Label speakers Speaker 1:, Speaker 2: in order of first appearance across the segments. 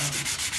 Speaker 1: Thank you.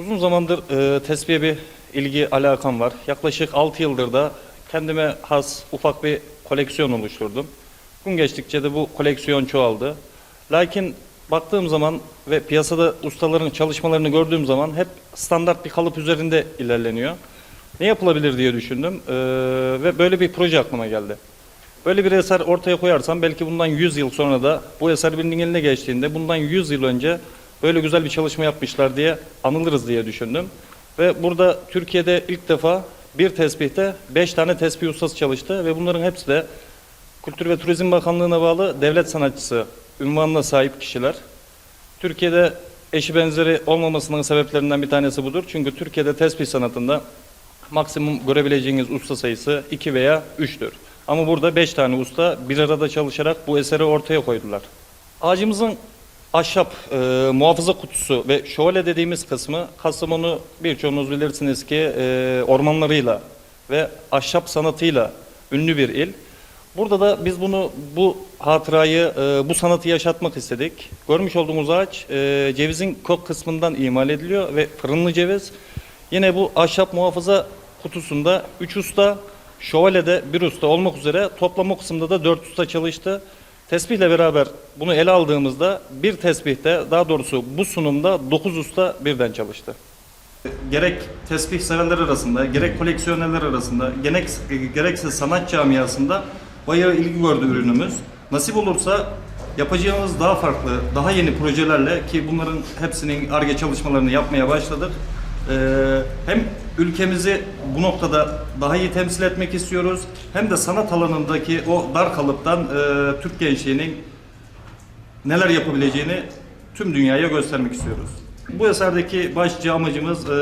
Speaker 1: Uzun zamandır e, tesbihe bir ilgi alakam var. Yaklaşık 6 yıldır da kendime has ufak bir koleksiyon oluşturdum. Gün geçtikçe de bu koleksiyon çoğaldı. Lakin baktığım zaman ve piyasada ustaların çalışmalarını gördüğüm zaman hep standart bir kalıp üzerinde ilerleniyor. Ne yapılabilir diye düşündüm e, ve böyle bir proje aklıma geldi. Böyle bir eser ortaya koyarsam belki bundan 100 yıl sonra da bu eser birinin eline geçtiğinde bundan 100 yıl önce böyle güzel bir çalışma yapmışlar diye anılırız diye düşündüm. Ve burada Türkiye'de ilk defa bir tesbihte 5 tane tesbih ustası çalıştı ve bunların hepsi de Kültür ve Turizm Bakanlığı'na bağlı devlet sanatçısı ünvanına sahip kişiler. Türkiye'de eşi benzeri olmamasının sebeplerinden bir tanesi budur. Çünkü Türkiye'de tesbih sanatında maksimum görebileceğiniz usta sayısı 2 veya 3'tür. Ama burada 5 tane usta bir arada çalışarak bu eseri ortaya koydular. Ağacımızın ahşap e, muhafaza kutusu ve şövalye dediğimiz kısmı Kastamonu birçoğunuz bilirsiniz ki e, ormanlarıyla ve ahşap sanatıyla ünlü bir il. Burada da biz bunu bu hatırayı, e, bu sanatı yaşatmak istedik. Görmüş olduğumuz ağaç e, cevizin kök kısmından imal ediliyor ve fırınlı ceviz. Yine bu ahşap muhafaza kutusunda 3 usta, şövalyede bir usta olmak üzere toplam o kısımda da 4 usta çalıştı. Tesbihle beraber bunu ele aldığımızda bir tesbihte daha doğrusu bu sunumda 9 usta birden çalıştı. Gerek tesbih severler arasında, gerek koleksiyonerler arasında, gerek, gerekse sanat camiasında bayağı ilgi gördü ürünümüz. Nasip olursa yapacağımız daha farklı, daha yeni projelerle ki bunların hepsinin ARGE çalışmalarını yapmaya başladık. Ee, hem ülkemizi bu noktada daha iyi temsil etmek istiyoruz, hem de sanat alanındaki o dar kalıptan e, Türk gençliğinin neler yapabileceğini tüm dünyaya göstermek istiyoruz. Bu eserdeki başlıca amacımız e,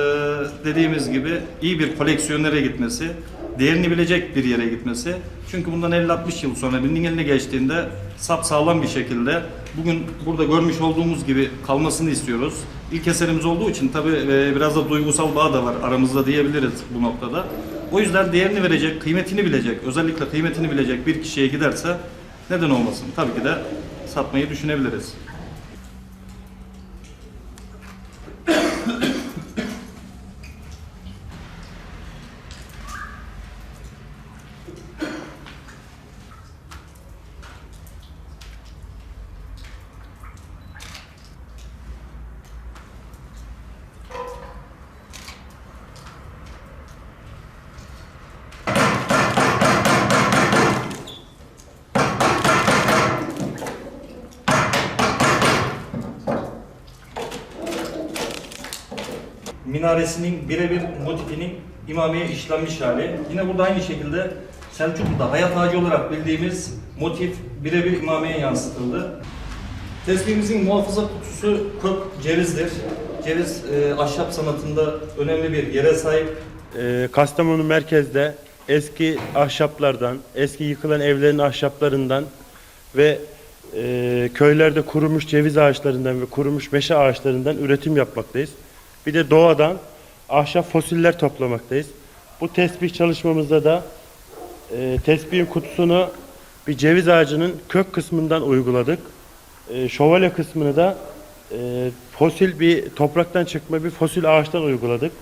Speaker 1: dediğimiz gibi iyi bir koleksiyonere gitmesi, değerini bilecek bir yere gitmesi. Çünkü bundan 50-60 yıl sonra birinin eline geçtiğinde sap sağlam bir şekilde bugün burada görmüş olduğumuz gibi kalmasını istiyoruz. İlk eserimiz olduğu için tabi biraz da duygusal bağ da var aramızda diyebiliriz bu noktada. O yüzden değerini verecek, kıymetini bilecek, özellikle kıymetini bilecek bir kişiye giderse neden olmasın? Tabii ki de satmayı düşünebiliriz. Minaresinin birebir motifinin imameye işlenmiş hali. Yine burada aynı şekilde Selçuklu'da hayat ağacı olarak bildiğimiz motif birebir imameye yansıtıldı. Tesbihimizin muhafaza kutusu kök cevizdir. Ceviz e, ahşap sanatında önemli bir yere sahip.
Speaker 2: Ee, Kastamonu merkezde eski ahşaplardan, eski yıkılan evlerin ahşaplarından ve e, köylerde kurumuş ceviz ağaçlarından ve kurumuş meşe ağaçlarından üretim yapmaktayız. Bir de doğadan ahşap fosiller toplamaktayız. Bu tesbih çalışmamızda da e, tesbihin kutusunu bir ceviz ağacının kök kısmından uyguladık. E, şövalye kısmını da e, fosil bir topraktan çıkma bir fosil ağaçtan uyguladık.